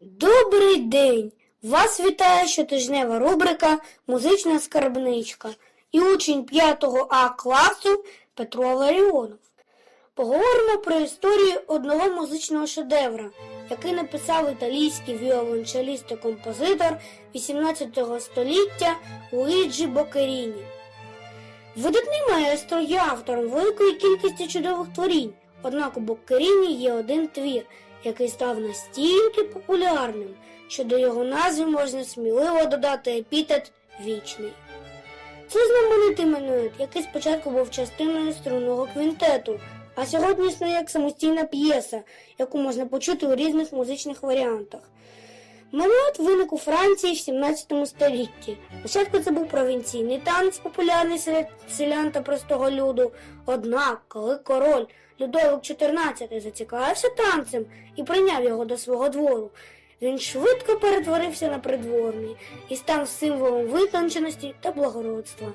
Добрий день! Вас вітає щотижнева рубрика Музична скарбничка і учень 5 А класу Петро Ларіонов. Поговоримо про історію одного музичного шедевра, який написав італійський віолончеліст і композитор 18 століття Луїджі Бокеріні. Видатний маестро є автором великої кількості чудових творінь, однак у Боккеріні є один твір, який став настільки популярним, що до його назви можна сміливо додати епітет вічний. Це знаменитий менует, який спочатку був частиною струнного квінтету, а сьогодні існує як самостійна п'єса, яку можна почути у різних музичних варіантах. Менует виник у Франції в 17 столітті. Спочатку це був провінційний танець, популярний серед селян та простого люду. Однак, коли король Людовик XIV зацікавився танцем і прийняв його до свого двору, він швидко перетворився на придворний і став символом витонченості та благородства.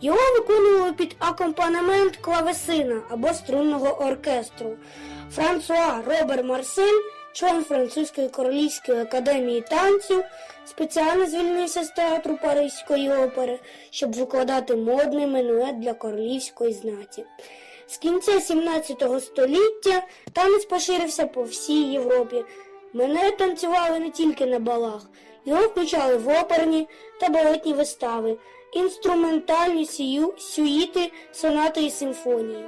Його виконували під акомпанемент клавесина або струнного оркестру. Франсуа Робер Марсель, член Французької королівської академії танців, спеціально звільнився з театру Паризької опери, щоб викладати модний менует для королівської знаті. З кінця 17 століття танець поширився по всій Європі. Мене танцювали не тільки на балах, його включали в оперні та балетні вистави, інструментальні сюїти, сонати і симфонії.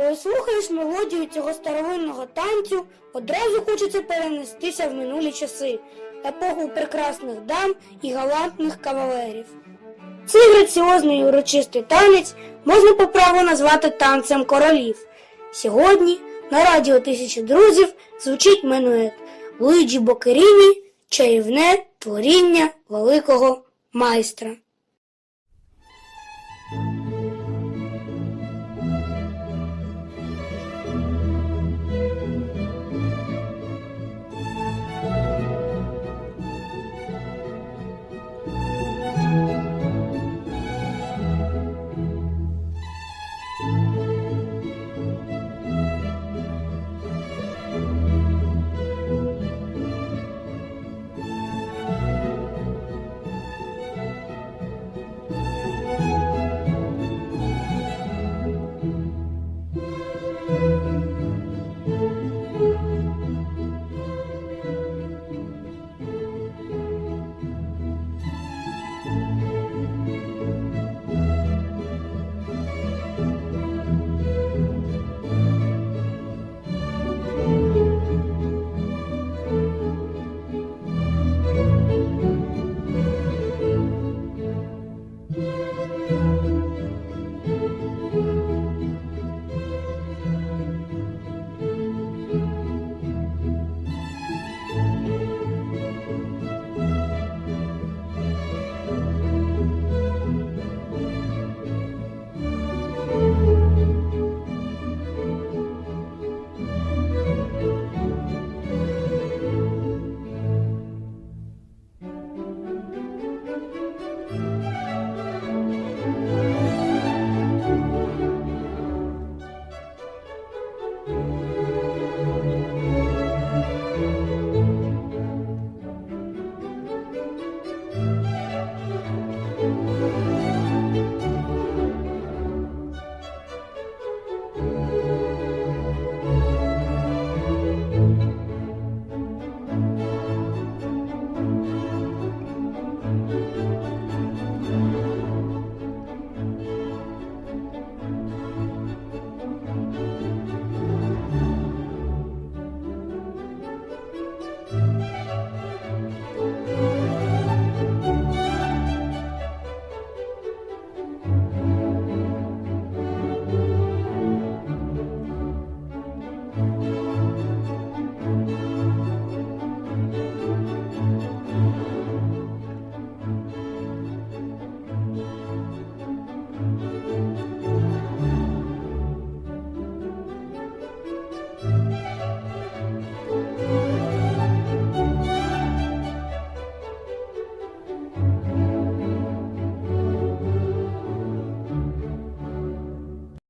Коли слухаєш мелодію цього старовинного танцю, одразу хочеться перенестися в минулі часи, епоху прекрасних дам і галантних кавалерів. Цей граціозний урочистий танець можна по праву назвати танцем королів. Сьогодні на радіо тисячі друзів звучить менует Луїджі Бокеріні чарівне творіння великого майстра.